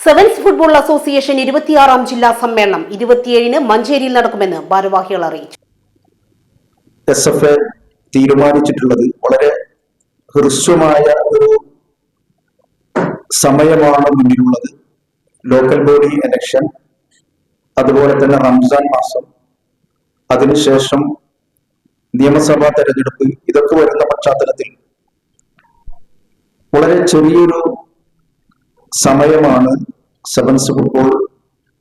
Sevens football association ഇരുപത്തിയാറാം ജില്ലാ സമ്മേളനം ഇരുപത്തിയേഴിന് മഞ്ചേരിയിൽ നടക്കുമെന്ന് ഭാരവാഹികൾ അറിയിച്ചു. എസ് എഫ് എ തീരുമാനിച്ചിട്ടുള്ളത് വളരെ ഹ്രസ്വമായ ഒരു സമയമാണ് മുന്നിലുള്ളത്. ലോക്കൽ ബോഡി ഇലക്ഷൻ അതുപോലെ തന്നെ റംസാൻ മാസം അതിനുശേഷം നിയമസഭാ തെരഞ്ഞെടുപ്പ് ഇതൊക്കെ വരുന്ന പശ്ചാത്തലത്തിൽ വളരെ ചെറിയൊരു സമയമാണ് സെവൻസ് ഫുട്ബോൾ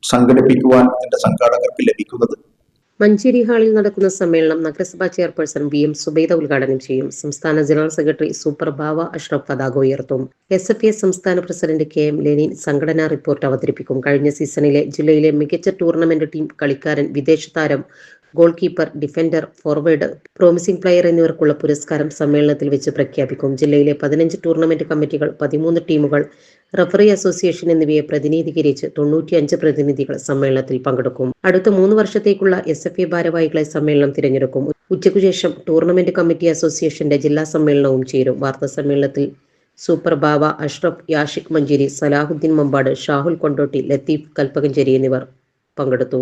സംഘടിപ്പിക്കുവാൻ ഇതിന്റെ സംഘാടകർക്ക് ലഭിക്കുന്നത്. മഞ്ചേരി ഹാളിൽ നടക്കുന്ന സമ്മേളനം നഗരസഭാ ചെയർപേഴ്സൺ വി എം സുബൈദ ഉദ്ഘാടനം ചെയ്യും. സംസ്ഥാന general secretary super Bava Ashraf പതാക ഉയർത്തും. എസ് എഫ് എ സംസ്ഥാന പ്രസിഡന്റ് കെ എം ലെനിൻ സംഘടനാ റിപ്പോർട്ട് അവതരിപ്പിക്കും. കഴിഞ്ഞ സീസണിലെ ജില്ലയിലെ മികച്ച ടൂർണമെന്റ് ടീം കളിക്കാരൻ വിദേശ താരം goalkeeper defender forward promising player എന്നിവർക്കുള്ള പുരസ്കാരം സമ്മേളനത്തിൽ വെച്ച് പ്രഖ്യാപിക്കും. ജില്ലയിലെ പതിനഞ്ച് ടൂർണമെന്റ് കമ്മിറ്റികൾ പതിമൂന്ന് ടീമുകൾ റഫറി അസോസിയേഷൻ എന്നിവയെ പ്രതിനിധീകരിച്ച് തൊണ്ണൂറ്റിയഞ്ച് പ്രതിനിധികൾ സമ്മേളനത്തിൽ പങ്കെടുക്കും. അടുത്ത മൂന്ന് വർഷത്തേക്കുള്ള എസ് എഫ് എ ഭാരവാഹികളെ സമ്മേളനം തിരഞ്ഞെടുക്കും. ഉച്ചയ്ക്കു ശേഷം ടൂർണമെന്റ് കമ്മിറ്റി അസോസിയേഷന്റെ ജില്ലാ സമ്മേളനവും ചേരും. വാർത്താ സമ്മേളനത്തിൽ സൂപ്പർ ബാബ അഷ്റഫ് യാഷിഖ് മഞ്ചേരി സലാഹുദ്ദീൻ മമ്പാട് ഷാഹുൽ കൊണ്ടോട്ടി ലത്തീഫ് കൽപ്പകഞ്ചേരി എന്നിവർ പങ്കെടുത്തു.